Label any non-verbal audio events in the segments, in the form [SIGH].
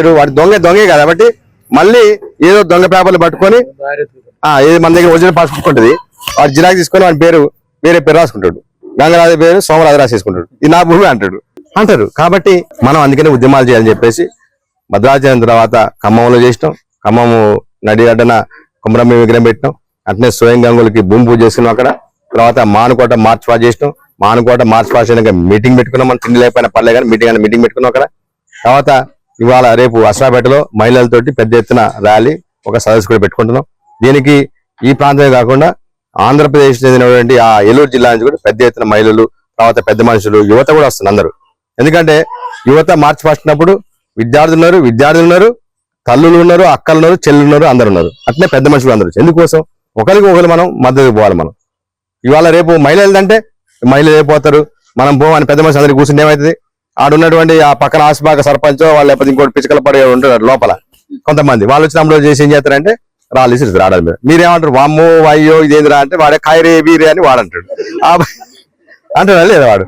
చేస్తాడు వాడు దొంగ దొంగే కాబట్టి మళ్ళీ ఏదో దొంగ పేపర్లు పట్టుకొని ఏదో మన దగ్గర ఒరిజినల్ పాస్బుక్ ఉంటుంది వాడు జిరాక్స్ తీసుకొని వాడి పేరు వేరే పేరు రాసుకుంటాడు. గంగరాజు పేరు సోమరాజు రాసేసుకుంటాడు. ఇది నా భూమి అంటాడు. అంటారు. కాబట్టి మనం అందుకనే ఉద్యమాలు చేయాలని చెప్పేసి భద్రాచలం తర్వాత ఖమ్మంలో చేసినాం. ఖమ్మము నడిగడ్డన కుమరమ్మ విగ్రహం పెట్టినాం. అట్నే స్వయం గంగులకి భూమి పూజ చేసుకున్నాం అక్కడ. తర్వాత మానుకోట మార్చ్ పాస్ చేసినాం. మానుకోట మార్చ్ పాస్ చేయడానికి మీటింగ్ పెట్టుకున్నాం. మనం తిండి లేకపోయినా పర్లే కానీ మీటింగ్ అని మీటింగ్ పెట్టుకున్నాం అక్కడ. తర్వాత ఇవాళ రేపు అసరాపేటలో మహిళలతోటి పెద్ద ఎత్తున ర్యాలీ ఒక సదస్సు కూడా పెట్టుకుంటున్నాం. దీనికి ఈ ప్రాంతమే కాకుండా ఆంధ్రప్రదేశ్ చెందినటువంటి ఆ ఏలూరు జిల్లా నుంచి కూడా పెద్ద ఎత్తున మహిళలు తర్వాత పెద్ద మనుషులు యువత కూడా వస్తుంది అందరూ. ఎందుకంటే యువత మార్చి పట్టినప్పుడు విద్యార్థులు ఉన్నారు విద్యార్థులు ఉన్నారు తల్లులు ఉన్నారు అక్కలు ఉన్నారు చెల్లులు ఉన్నారు అందరు ఉన్నారు. అట్లే పెద్ద మనుషులు అందరూ. ఎందుకోసం? ఒకరికి ఒకరు మనం మద్దతు పోవాలి మనం. ఇవాళ రేపు మహిళలు అంటే మహిళలు అయిపోతారు మనం పోమని పెద్ద మనిషి అందరికి కూర్చుంటే ఏమవుతుంది ఆడున్నటువంటి ఆ పక్కన ఆసుపాక సర్పంచ్ వాళ్ళు లేకపోతే ఇంకోటి పిచ్చుకల పడి ఉంటారు లోపల. కొంతమంది వాళ్ళు వచ్చినప్పుడు చేసి ఏం చేస్తారంటే రాళ్ళు ఇస్తారు ఆడాలి మీద మీరేమంటారు? వామ్మో అయ్యో ఇదేందిరా అంటే వాడే ఖైరే వీరే అని వాడంటాడు. ఆ అంటాడా లేదా వాడు?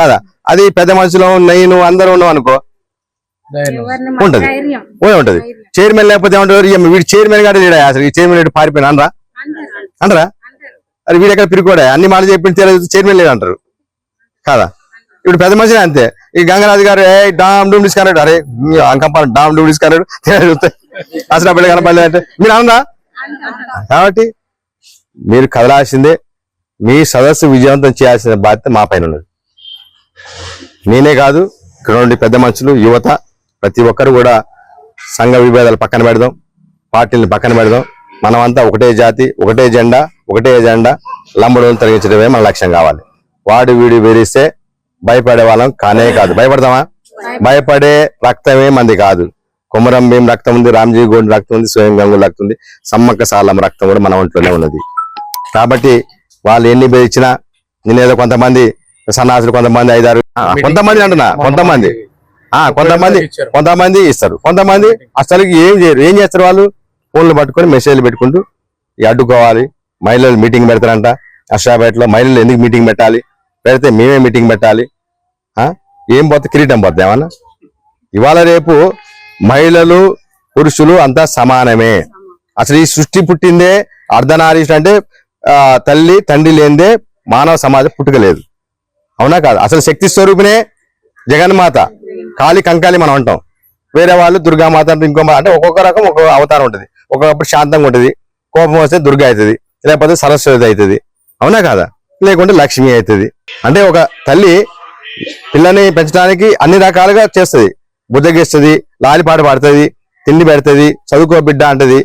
కదా? అది పెద్ద మనుషులు నేను అందరూ ఉన్నాం అనుకో. ఉంటది. పోయి ఉంటది. చైర్మన్ లేకపోతే ఏమంటారు? "ఈయమ్మ వీడు చైర్మన్ గాడే లేడా? అసలు ఈ చైర్మన్ లేడు పారిపోయినా? అనరా అనరా అది వీడు ఎక్కడ పిరుకోడా? అన్ని మాటలు చెప్పిన తెలియదు చైర్మన్ లేడు అంటారు కాదా? ఇప్పుడు పెద్ద మనిషి అంతే. ఈ గంగరాజు గారు ఏ డామ్ డూమ్ డిస్కన్నాడు అరే అంకంపాల డామ్ డూమ్ డిస్కన్నాడు అసలు బిడ్డ కనపడలేదు అంటే. మీరు అవునా కాబట్టి మీరు కదలాల్సిందే మీ సదస్సు విజయవంతం చేయాల్సిన బాధ్యత మా పైన ఉన్నది. నేనే కాదు ఇక్కడ నుండి పెద్ద మనుషులు యువత ప్రతి ఒక్కరు కూడా సంఘ విభేదాలు పక్కన పెడదాం పార్టీలను పక్కన పెడదాం. మనమంతా ఒకటే జాతి ఒకటే జెండా ఒకటే ఎజెండా లంబడోలు తొలగించడమే మన లక్ష్యం కావాలి. వాడు వీడు వేరిస్తే భయపడే వాళ్ళం కానే కాదు. భయపడతామా? భయపడే రక్తమే మంది కాదు. కొమరం భీం రక్తం ఉంది రామ్జీ గోల్డ్ రక్తం ఉంది స్వయం గంగుల రక్తం ఉంది సమ్మక్క సాలం రక్తం కూడా మన ఒంట్లోనే ఉన్నది. కాబట్టి వాళ్ళు ఎన్ని బెదిరించినా నేనేదో కొంతమంది సన్నాసులు కొంతమంది ఐదారు కొంతమంది అంటున్నా కొంతమంది ఆ కొంతమంది కొంతమంది ఇస్తారు. కొంతమంది అసలు ఏం చేయరు. ఏం చేస్తారు వాళ్ళు? ఫోన్లు పట్టుకొని మెసేజ్లు పెట్టుకుంటూ అడ్డుకోవాలి. మహిళలు మీటింగ్ పెడతారంట. అషాపేటలో మహిళలు ఎందుకు మీటింగ్ పెట్టాలి? పెడితే మేమే మీటింగ్ పెట్టాలి. ఏం పోతే కిరీటం పోతుంది ఏమన్నా? ఇవాళ రేపు మహిళలు పురుషులు అంతా సమానమే. అసలు ఈ సృష్టి పుట్టిందే అర్ధనారీష్ అంటే తల్లి తండ్రి లేనిదే మానవ సమాజం పుట్టుకలేదు. అవునా కాదు? అసలు శక్తి స్వరూపినే జగన్మాత. కాళి కంకాలి మనం అంటాం. వేరే వాళ్ళు దుర్గామాత అంటే ఇంకో అంటే ఒక్కొక్క రకం ఒక్కొక్క అవతారం ఉంటుంది. ఒక్కొక్కప్పుడు శాంతంగా ఉంటుంది. కోపం వస్తే దుర్గా అవుతుంది. లేకపోతే సరస్వతి అవుతుంది. అవునా కాదా? లేకుంటే లక్ష్మి అవుతుంది. అంటే ఒక తల్లి పిల్లని పెంచడానికి అన్ని రకాలుగా చేస్తుంది. బుద్ధగిస్తుంది లాలిపాట పాడుతుంది తిండి పెడుతుంది చదువుకో బిడ్డ అంటది.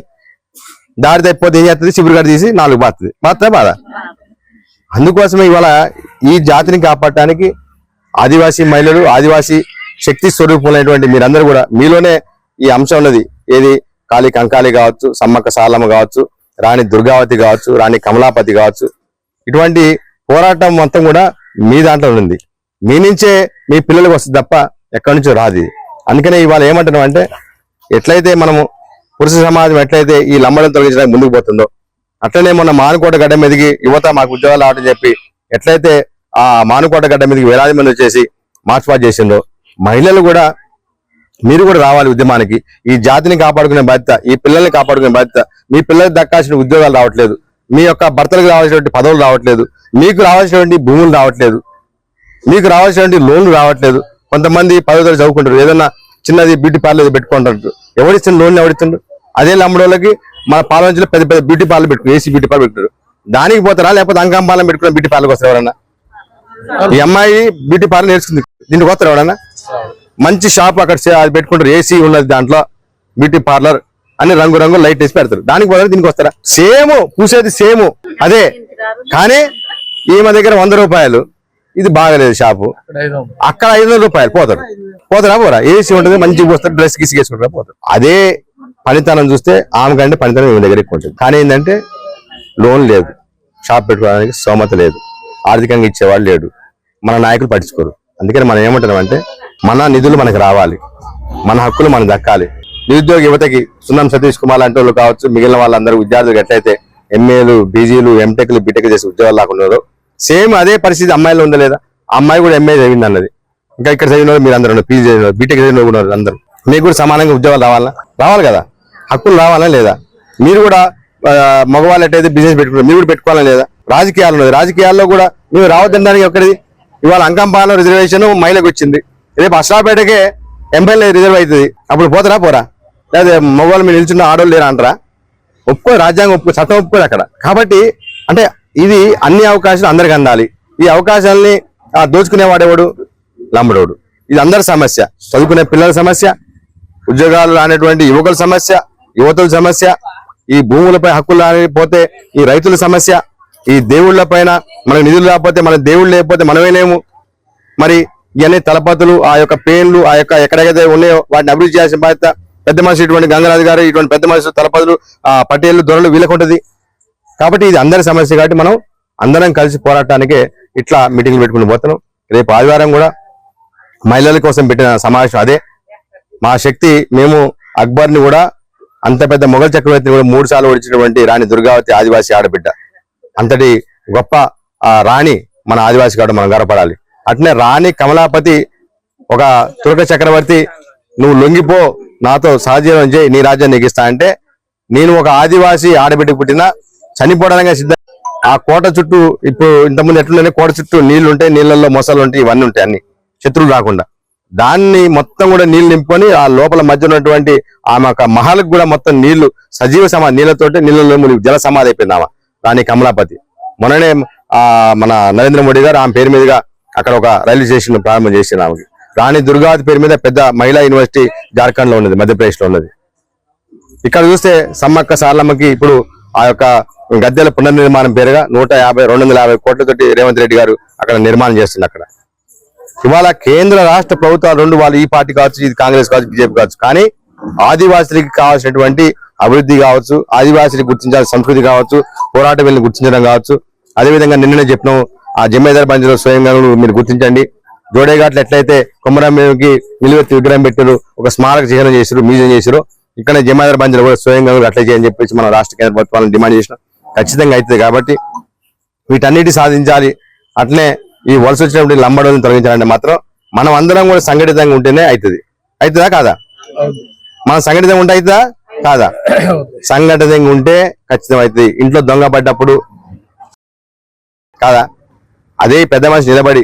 దారి తప్పిపోతే ఏం చేస్తుంది? శిబిరు గడి తీసి నాలుగు బాస్తుంది బాధ బాధ. అందుకోసమే ఇవాళ ఈ జాతిని కాపాడటానికి ఆదివాసీ మహిళలు ఆదివాసీ శక్తి స్వరూపమైనటువంటి మీరందరూ కూడా మీలోనే ఈ అంశం ఉన్నది. ఏది? కాళీ కంకాళి కావచ్చు సమ్మక్క సాలమ్మ కావచ్చు రాణి దుర్గావతి కావచ్చు రాణి కమలాపతి కావచ్చు. ఇటువంటి పోరాటం మొత్తం కూడా మీ దాంట్లో ఉంది మీ నుంచే మీ పిల్లలకు వస్తుంది తప్ప ఎక్కడి నుంచో రాదు అందుకనే ఇవాళ ఏమంటున్నాం అంటే ఎట్లయితే మనము పురుష సమాజం ఎట్లయితే ఈ లంబడం తొలగించడానికి ముందుకు పోతుందో అట్లనే మొన్న మానుకోట గడ్డ మీదకి యువత మాకు ఉద్యోగాలు రావటం చెప్పి ఎట్లయితే ఆ మానుకోట గడ్డ మీదకి వేలాది మంది వచ్చేసి మార్చ్ పాస్ చేసిందో మహిళలు కూడా మీరు కూడా రావాలి ఉద్యమానికి. ఈ జాతిని కాపాడుకునే బాధ్యత ఈ పిల్లల్ని కాపాడుకునే బాధ్యత మీ పిల్లలకు దక్కాల్సిన ఉద్యోగాలు రావట్లేదు. మీ యొక్క భర్తలకు రావాల్సినటువంటి పదవులు రావట్లేదు. మీకు రావాల్సినటువంటి భూములు రావట్లేదు. మీకు రావాల్సినటువంటి లోన్లు రావట్లేదు. కొంతమంది పదో తరగతి చదువుకుంటారు. ఏదన్నా చిన్నది బ్యూటీ పార్లర్ పెట్టుకుంటారు. ఎవరిచ్చిన లోన్లు ఎవరిస్తుండ్రు అదే లంబడోళ్ళకి మన పాలనలో పెద్ద పెద్ద బ్యూటీ పార్లర్ పెట్టుకుని ఏసీ బ్యూటీ పార్లర్ పెట్టారు దానికి పోతారా? లేకపోతే అంకంపాలెం పెట్టుకున్న బ్యూటీ పార్లర్కి వస్తారు ఎవరన్నా? ఈ అమ్మాయి బ్యూటీ పార్లర్ నేర్చుకుంది. దీనికి వస్తారు ఎవడన్నా మంచి షాప్ అక్కడ అది పెట్టుకుంటారు. ఏసీ ఉన్నది దాంట్లో బ్యూటీ పార్లర్ అని రంగు రంగు లైట్ వేసి పెడతారు. దానికి పోతారు? దీనికి వస్తారా? సేమ్ పూసేది సేమ్. అదే. కానీ ఈమె దగ్గర వంద రూపాయలు. ఇది బాగలేదు షాపు. అక్కడ ఐదు వందల. రూపాయలు పోతారు పోతారా పోరా. ఏసీ ఉంటుంది మంచిగా పోస్తారు డ్రెస్ గిసి వేసుకుంటారా పోతారు అదే పనితనం చూస్తే ఆమె కంటే పనితనం ఈమె దగ్గర ఎక్కువ ఉంటుంది కానీ ఏంటంటే లోన్ లేదు. షాప్ పెట్టుకోవడానికి స్తోమత లేదు. ఆర్థికంగా ఇచ్చేవాడు లేడు. మన నాయకులు పట్టించుకోరు. అందుకని మనం ఏమంటున్నాం అంటే మన నిధులు మనకు రావాలి. మన హక్కులు మనకు దక్కాలి. నిరుద్యోగ యువతకి సున్నం సతీష్ కుమార్ లాంటి వాళ్ళు కావచ్చు మిగిలిన వాళ్ళందరూ విద్యార్థులు ఎట్లయితే ఎంఏలు బీజీలు ఎంటెక్లు బీటెక్ చేసి ఉద్యోగాలు లాక్కున్నారో సేమ్ అదే పరిస్థితి అమ్మాయిలో ఉందా లేదా? ఆ అమ్మాయి కూడా ఎంఏ చదివింది అన్నది. ఇంకా ఇక్కడ చదివిన మీరు అందరూ పీజీ చదివిన బీటెక్ చదివిన కూడా అందరూ. మీకు కూడా సమానంగా ఉద్యోగాలు రావాలా? రావాలి కదా. హక్కులు రావాలా లేదా? మీరు కూడా ఆ, మగవాళ్ళు ఎట్టయితే బిజినెస్ పెట్టుకున్నారు మీరు కూడా పెట్టుకోవాలా లేదా? రాజకీయాలు ఉన్నది. రాజకీయాల్లో కూడా మేము రావద్దనడానికి ఎక్కడిది ఇవాళ అంకంపాల రిజర్వేషన్ మహిళకు వచ్చింది. రేపు అష్టాపేటకే ఎమ్మెల్యే రిజర్వ్ అవుతుంది. అప్పుడు పోతారా పోరా? లేదా మగవాళ్ళు మీరు నిల్చున్న ఆడోళ్ళు లేరా అంటారా? ఒప్పుకో రాజ్యాంగం ఒప్పుకో చట్టం ఒప్పుకోదు అక్కడ. కాబట్టి అంటే ఇది అన్ని అవకాశాలు అందరికి అందాలి. ఈ అవకాశాలని ఆ, దోచుకునేవాడేవాడు? లంబడోడు. ఇది అందరి సమస్య. చదువుకునే పిల్లల సమస్య ఉద్యోగాలు రానటువంటి యువకుల సమస్య యువతుల సమస్య ఈ భూములపై హక్కులు రానిపోతే ఈ రైతుల సమస్య ఈ దేవుళ్ళ పైన మనకు నిధులు లేకపోతే మన దేవుళ్ళు లేకపోతే మనమే లేము మరి ఇవన్నీ తలపతులు ఆ యొక్క పేన్లు ఆ యొక్క ఎక్కడెక్కడైతే ఉన్నాయో వాటిని అభివృద్ధి చేయాల్సిన బాధ్యత పెద్ద మనిషి ఇటువంటి గంగరాజు గారు ఇటువంటి పెద్ద మనుషులు తలపతులు ఆ పటేళ్ళు దొరలు వీళ్ళకుంటది. కాబట్టి ఇది అందరి సమస్య కాబట్టి మనం అందరం కలిసి పోరాటానికి ఇట్లా మీటింగ్లు పెట్టుకుని పోతున్నాం. రేపు ఆదివారం కూడా మహిళల కోసం పెట్టిన సమావేశం అదే. మా శక్తి మేము అక్బర్ని కూడా అంత పెద్ద మొఘల్ చక్రవర్తిని కూడా మూడు సార్లు ఓడించినటువంటి రాణి దుర్గావతి ఆదివాసి ఆడబిడ్డ. అంతటి గొప్ప ఆ రాణి మన ఆదివాసి కాబట్టి మనం గర్వపడాలి. అట్నే రాణి కమలాపతి ఒక తురక చక్రవర్తి నువ్వు లొంగిపో నాతో సహజీవనం చేయి నీ రాజ్యాన్ని నెగిస్తా అంటే నేను ఒక ఆదివాసి ఆడబిడ్డ పుట్టిన చనిపోవడానికి సిద్ధం. ఆ కోట చుట్టూ ఇప్పుడు ఇంతకుముందు ఎట్లుండే కోట చుట్టూ నీళ్ళు ఉంటాయి నీళ్ళల్లో మొసలు ఉంటాయి ఇవన్నీ ఉంటాయి అన్ని. శత్రువులు రాకుండా. దాన్ని మొత్తం కూడా నీళ్ళు నింపుకొని ఆ లోపల మధ్య ఉన్నటువంటి ఆమె ఒక కూడా మొత్తం నీళ్ళు సజీవ సమా నీళ్ళతోటి నీళ్ళలో మునిగి జల సమాధి అయిపోయింది ఆమె రాణి కమలాపతి. మొన్ననే ఆ మన నరేంద్ర మోడీ గారు ఆమె పేరు మీదుగా అక్కడ ఒక రైల్వే స్టేషన్ ప్రారంభం చేసింది ఆమెకి. రాణి దుర్గావతి పేరు మీద పెద్ద మహిళా యూనివర్సిటీ జార్ఖండ్లో ఉన్నది మధ్యప్రదేశ్లో ఉన్నది. ఇక్కడ చూస్తే సమ్మక్క సార్లమ్మకి ఇప్పుడు ఆ యొక్క గద్దెల పునర్నిర్మాణం పేరుగా నూట యాభై రెండు వందల యాభై కోట్లతోటి రేవంత్ రెడ్డి గారు అక్కడ నిర్మాణం చేస్తుంది అక్కడ. ఇవాళ కేంద్ర రాష్ట్ర ప్రభుత్వాలు రెండు వాళ్ళు ఈ పార్టీ కావచ్చు ఇది కాంగ్రెస్ కావచ్చు బీజేపీ కావచ్చు. కానీ ఆదివాసులకి కావాల్సినటువంటి అభివృద్ధి కావచ్చు ఆదివాసులకు గుర్తించాల్సిన సంస్కృతి కావచ్చు పోరాట వీళ్ళని గుర్తించడం కావచ్చు. అదేవిధంగా నిన్ననే చెప్పినాం ఆ జమేదార్ బంజీలో స్వయంగా మీరు గుర్తించండి. జోడేఘాట్లు ఎట్లయితే కొమరంకి నిలువెత్తి విగ్రహం పెట్టారు ఒక స్మారక చిహ్నం చేశారు మ్యూజియం చేశారు ఇక్కడ జమేదార్ బంజలో కూడా స్వయంగా అట్లా చేయని చెప్పేసి మన రాష్ట్ర కేంద్ర ప్రభుత్వాలను డిమాండ్ చేసిన ఖచ్చితంగా అవుతుంది కాబట్టి వీటన్నిటి సాధించాలి. అట్లే ఈ వలస వచ్చినటువంటి లంబడోని తొలగించాలంటే మాత్రం మనం అందరం కూడా సంఘటితంగా ఉంటేనే అవుతుంది. అవుతుందా కాదా? మనం సంఘటితంగా ఉంటే అవుతుందా? కాదా? సంఘటితంగా ఉంటే ఖచ్చితం అవుతుంది. ఇంట్లో దొంగ పడ్డప్పుడు కాదా? అదే పెద్ద మనిషి నిలబడి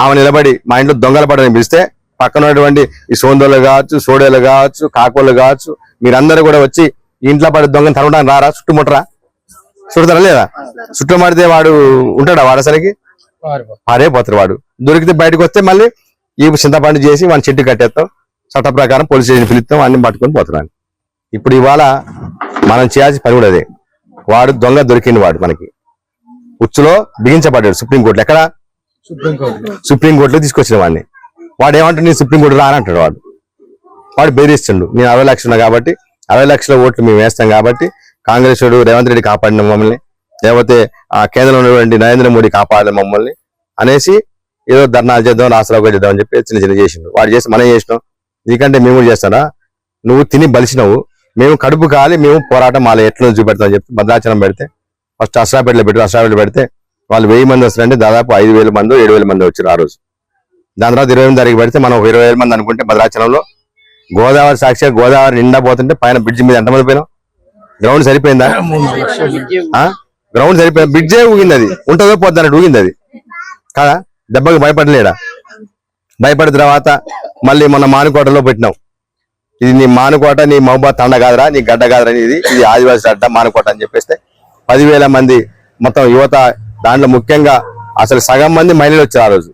ఆమె నిలబడి మా ఇంట్లో దొంగల పడని పిలిస్తే పక్కన ఉన్నటువంటి ఈ సోందోళ్ళు కావచ్చు సోడేలు కావచ్చు కాకోళ్ళు కావచ్చు మీరందరూ కూడా వచ్చి ఇంట్లో పడి దొంగని తరవడానికి రారా? చుట్టుముట్టరా? చుడతారా లేదా? చుట్టుమాడితే వాడు ఉంటాడా వాడు అసలుకి పారే పోతారు వాడు. దొరికితే బయటకు వస్తే మళ్ళీ ఈ చింతపండు చేసి వాడిని చెట్టు కట్టేస్తాం. చట్ట ప్రకారం పోలీస్ స్టేషన్ పిలుస్తాం అన్ని పట్టుకొని పోతున్నాను ఇప్పుడు ఇవాళ మనం చేయాల్సిన పని కూడా అదే. వాడు దొంగ దొరికింది వాడు మనకి. ఉచ్చులో బిగించబడ్డాడు సుప్రీంకోర్టులో ఎక్కడ? సుప్రీంకోర్టులో తీసుకొచ్చిన వాడిని. వాడు ఏమంటాడు నేను సుప్రీంకోర్టు కోర్టు అంటాడు వాడు. వాడు బెదిరిస్తుండు. నేను అరవై లక్షలు కాబట్టి అరవై లక్షల ఓట్లు మేము వేస్తాం కాబట్టి కాంగ్రెస్ వాడు రేవంత్ రెడ్డి కాపాడిన మమ్మల్ని లేకపోతే ఆ కేంద్రంలో ఉన్నటువంటి నరేంద్ర మోడీ కాపాడిన మమ్మల్ని అనేసి ఏదో ధర్నాలు చేద్దాం రాష్ట్రాలు చేద్దాం అని చెప్పి చిన్న చిన్న చేసిండు. వాడు చేసి మనం చేసినాం? నీకంటే మేము కూడా చేస్తాడా నువ్వు తిని బలిసినావు. మేము కడుపు కాలి మేము పోరాటం వాళ్ళ ఎట్లా చూపెడతాం చెప్పి భద్రాచలం పెడితే ఫస్ట్ అసరాపేటలో పెట్టి అసరాపేటలో పెడితే వాళ్ళు వెయ్యి మంది వస్తారంటే దాదాపు ఐదు వేల మంది ఏడు వేల మంది వచ్చారు ఆ రోజు. దాని తర్వాత ఇరవై ఎనిమిది తారీఖు పెడితే మనం ఇరవై వేల మంది అనుకుంటే భద్రాచలంలో గోదావరి సాక్షిగా గోదావరి నిండా పోతుంటే పైన బ్రిడ్జ్ మీద ఎంతమంది పోయినాం? గ్రౌండ్ సరిపోయిందా? గ్రౌండ్ సరిపోయింది బ్రిడ్జే ఊగింది అది. ఉంటుందో పోద్ది ఊగింది అది. కాదా? దెబ్బకి భయపడలేడా? భయపడిన తర్వాత మళ్ళీ మన మానుకోటలో పెట్టినాం. ఇది నీ మానుకోట నీ మహబూబా తండ కాదురా నీ గడ్డ కాదురా ఇది ఇది ఆదివాసి అడ్డ మానుకోట అని చెప్పేస్తే పదివేల మంది మొత్తం యువత దాంట్లో ముఖ్యంగా అసలు సగం మంది మహిళలు వచ్చారు ఆ రోజు.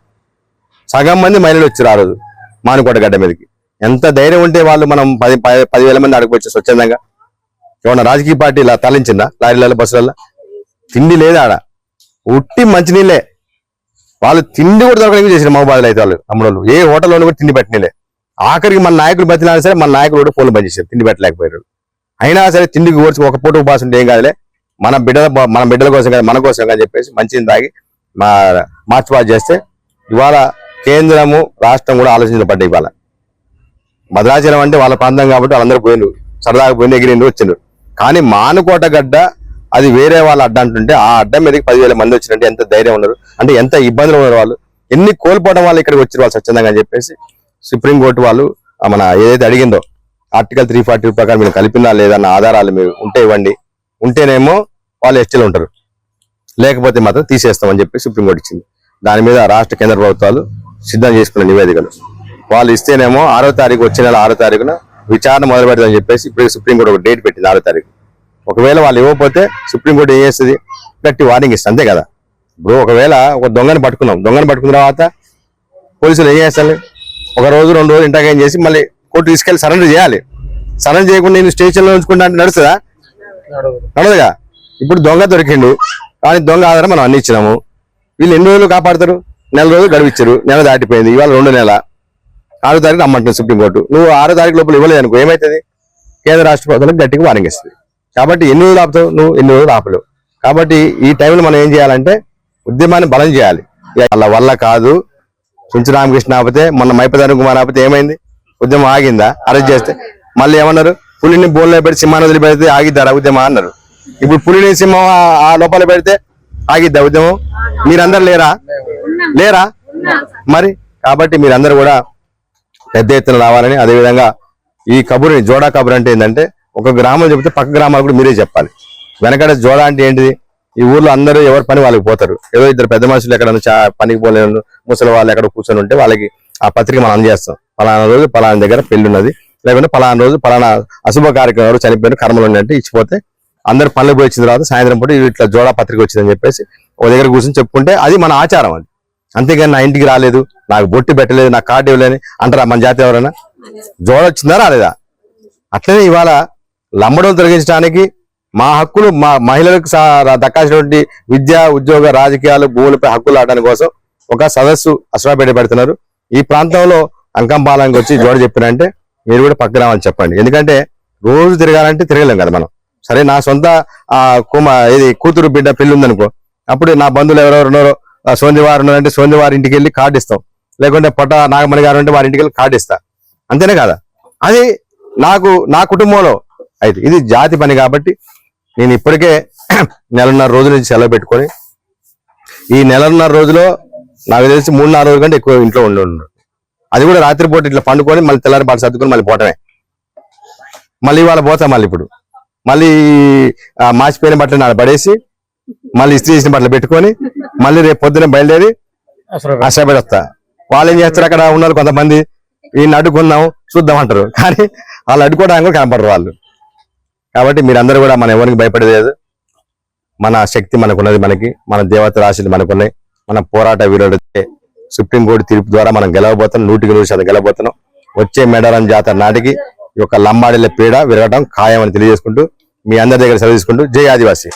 సగం మంది మహిళలు వచ్చారు ఆ రోజు మానుకోట గడ్డ మీదకి. ఎంత ధైర్యం ఉంటే వాళ్ళు మనం పది పది- పదివేల మంది అడగవచ్చు స్వచ్ఛందంగా. ఏమన్నా రాజకీయ పార్టీ ఇలా తరలించిందా? లారీలలో బస్సులలో? తిండి లేదా ఆడ. ఉట్టి మంచినీళ్ళే. వాళ్ళు తిండి కూడా దొరకడానికి చేసిన మహబాదులు అయితే వాళ్ళు తమ్ముడు ఏ హోటల్లోనూ కూడా తిండి పెట్టినలే. ఆఖరికి మన నాయకులు బతినా సరే మన నాయకులు కూడా ఫోన్లు పనిచేశారు చేశారు తిండి పెట్టలేకపోయారు. అయినా సరే తిండికి ఓడ్చి ఒక పూట ఉపాసం ఉంటే ఏం కాదులే. మన బిడ్డల మన బిడ్డల కోసం కానీ మన కోసం కానీ చెప్పేసి మంచిని తాగి మా మార్చి చేస్తే ఇవాళ కేంద్రము రాష్ట్రం కూడా ఆలోచించబడ్డాయి వాళ్ళ భద్రాచలం అంటే వాళ్ళ ప్రాంతం కాబట్టి వాళ్ళందరూ పోయిండ్రు సరదాగా పోయిన ఎగిరిండు వచ్చిండ్రు. కానీ మానుకోట గడ్డ అది వేరే వాళ్ళ అడ్డ అంటుంటే ఆ అడ్డ మీదకి పదివేల మంది వచ్చినట్టు ఎంత ధైర్యం ఉన్నారు? అంటే ఎంత ఇబ్బందులు ఉన్నారు వాళ్ళు? ఎన్ని కోల్పోవడం వాళ్ళు ఇక్కడికి వచ్చారు వాళ్ళు స్వచ్ఛందంగా అని చెప్పేసి? సుప్రీంకోర్టు వాళ్ళు మన ఏదైతే అడిగిందో ఆర్టికల్ త్రీ ఫార్టీ ప్రకారం మీరు కలిపినా లేదన్న ఆధారాలు మీరు ఉంటే ఇవ్వండి. ఉంటేనేమో వాళ్ళు ఎస్టీలు ఉంటారు. లేకపోతే మాత్రం తీసేస్తామని చెప్పి సుప్రీంకోర్టు ఇచ్చింది. దాని మీద రాష్ట్ర కేంద్ర ప్రభుత్వాలు సిద్ధం చేసుకున్న నివేదికలు. వాళ్ళు ఇస్తేనేమో ఆరో తారీఖు వచ్చే నెల ఆరో తారీఖున విచారణ మొదలు పెడతామని చెప్పేసి ఇప్పుడు సుప్రీంకోర్టు ఒక డేట్ పెట్టింది ఆరో తారీఖు. ఒకవేళ వాళ్ళు ఇవ్వకపోతే సుప్రీంకోర్టు ఏం చేస్తుంది? గట్టి వార్నింగ్ ఇస్తుంది అంతే కదా? ఇప్పుడు ఒకవేళ ఒక దొంగని పట్టుకున్నాం దొంగని పట్టుకున్న తర్వాత పోలీసులు ఏం చేస్తారు? ఒక రోజు రెండు రోజులు ఇంటర్గేం చేసి మళ్ళీ కోర్టు తీసుకెళ్ళి సరెండర్ చేయాలి. సరెండర్ చేయకుండా నేను స్టేషన్లో ఉంచుకుంటా అంటే నడుస్తుందా? నడదుగా ఇప్పుడు దొంగ దొరికిండు కానీ దొంగ ఆధారం మనం అందించినాము వీళ్ళు ఎన్ని రోజులు కాపాడతారు? నెల రోజులు గడివిచ్చారు. నెల దాటిపోయింది. ఇవాళ రెండు నెల. ఆరో తారీఖు రమ్మంటుంది సుప్రీంకోర్టు నువ్వు ఆరో తారీఖు లోపల ఇవ్వలేదు అనుకో ఏమవుతుంది కేంద్ర రాష్ట్ర ప్రభుత్వాలకు గట్టిగా వారంగిస్తుంది కాబట్టి ఎన్ని రోజులు ఆపుతావు? నువ్వు ఎన్ని రోజులు ఆపలేవు. కాబట్టి ఈ టైంలో మనం ఏం చేయాలంటే ఉద్యమాన్ని బలం చేయాలి. వాళ్ళ వల్ల కాదు. చుంచు రామకృష్ణ ఆపితే మొన్న మైపదారు కుమార్ ఆపితే ఏమైంది? ఉద్యమం ఆగిందా? అరెస్ట్ చేస్తే. మళ్ళీ ఏమన్నారు? పులిని బోల్లో పెడితే సింహాన్ని వదిలి పెడితే ఆగిద్దారా ఉద్యమం అన్నారు. ఇప్పుడు పులిని సింహం ఆ లోపల పెడితే ఆగిద్దా ఉద్యమం? మీరందరు లేరా? లేరా? మరి కాబట్టి మీరందరూ కూడా పెద్ద ఎత్తున రావాలని అదేవిధంగా ఈ కబురుని జోడా కబుర్ అంటే ఏంటంటే ఒక గ్రామం చెబితే పక్క గ్రామాలు కూడా మీరే చెప్పాలి. వెనకడ జోడా అంటే ఏంటిది? ఈ ఊర్లో అందరూ ఎవరి పని వాళ్ళకి పోతారు. ఏదో ఇద్దరు పెద్ద మనుషులు ఎక్కడ చా- పనికి పోలేను ముసలి వాళ్ళు ఎక్కడ కూర్చొని ఉంటే వాళ్ళకి ఆ పత్రిక మనం అందజేస్తాం. పలానా రోజు పలానా దగ్గర పెళ్ళి ఉన్నది లేకుంటే పలానా రోజు పలానా అశుభ కార్యక్రమాలు చనిపోయిన కర్మలు ఉన్నట్టు ఇచ్చిపోతే అందరు పనులు పోయి వచ్చిన తర్వాత సాయంత్రం పూట ఇట్లా జోడా పత్రిక వచ్చిందని చెప్పేసి ఒక దగ్గర కూర్చొని చెప్పుకుంటే అది మన ఆచారం అది. అంతేగాని నా ఇంటికి రాలేదు నాకు బొట్టి పెట్టలేదు నాకు కార్డు ఇవ్వలేని అంటారా మన జాతి ఎవరైనా? జోడ వచ్చిందా రాలేదా? అట్లనే ఇవాళ లంబడం తొలగించడానికి మా హక్కులు మా మహిళలకు సా- దక్కాల్సినటువంటి విద్య ఉద్యోగ రాజకీయాలు భూములపై హక్కులు ఆడడానికి కోసం ఒక సదస్సు అశ్వాపేట పెడుతున్నారు. ఈ ప్రాంతంలో అంకంపాలెంకి వచ్చి జోడ చెప్పినంటే మీరు కూడా పక్క రావాలని చెప్పండి. ఎందుకంటే రోజు తిరగాలంటే తిరగలేం కదా మనం. సరే నా సొంత కుమ ఇది కూతురు బిడ్డ పెళ్ళి ఉందనుకో అప్పుడు నా బంధువులు ఎవరెవరు ఉన్నారో ఆ ఉన్నారంటే సోంది ఇంటికి వెళ్ళి కార్డు ఇస్తాం. లేకుంటే పొట్ట నాగమణి గారు అంటే వారి ఇంటికి వెళ్ళి కార్డు ఇస్తా. అంతేనే కదా? అది నాకు నా కుటుంబంలో అయితే ఇది జాతి పని కాబట్టి నేను ఇప్పటికే [CLEARS THROAT] నెలన్నర రోజుల నుంచి సెలవు పెట్టుకొని ఈ నెలన్నర రోజులో నాకు తెలిసి మూడు నాలుగు రోజుల కంటే ఎక్కువ ఇంట్లో ఉండి అది కూడా రాత్రిపూట ఇట్లా పండుకొని మళ్ళీ తెల్లారి పాటు సర్దుకొని మళ్ళీ పోవటమే. మళ్ళీ ఇవాళ పోతా మళ్ళీ ఇప్పుడు. మళ్ళీ మాసిపోయిన బట్టలు నాడు పడేసి మళ్ళీ ఇస్త్రీ చేసిన బట్టలు పెట్టుకొని మళ్ళీ రేపు పొద్దున బయలుదేరి ఆశాపడి వస్తా. వాళ్ళు ఏం చేస్తారు? అక్కడ ఉన్నారు కొంతమంది. ఈయన అడ్డుకుందాం చూద్దాం అంటారు. కానీ వాళ్ళు అడ్డుకోవడానికి కూడా కనపడరు వాళ్ళు. కాబట్టి మీరందరూ కూడా మన ఎవరికి భయపడేది? లేదు మన శక్తి మనకున్నది మనకి. మన దేవత రాశులు మనకున్నాయి. మన పోరాట వీరుడు సుప్రీంకోర్టు తీర్పు ద్వారా మనం గెలవబోతున్నాం. నూటికి నూరు శాతం గెలవబోతున్నాం. వచ్చే మేడారం జాతర నాటికి ఈ యొక్క లంబాడీల పీడ విరగడం ఖాయం అని తెలియజేసుకుంటూ మీ అందరి దగ్గర సెలవు తీసుకుంటూ జై ఆదివాసి.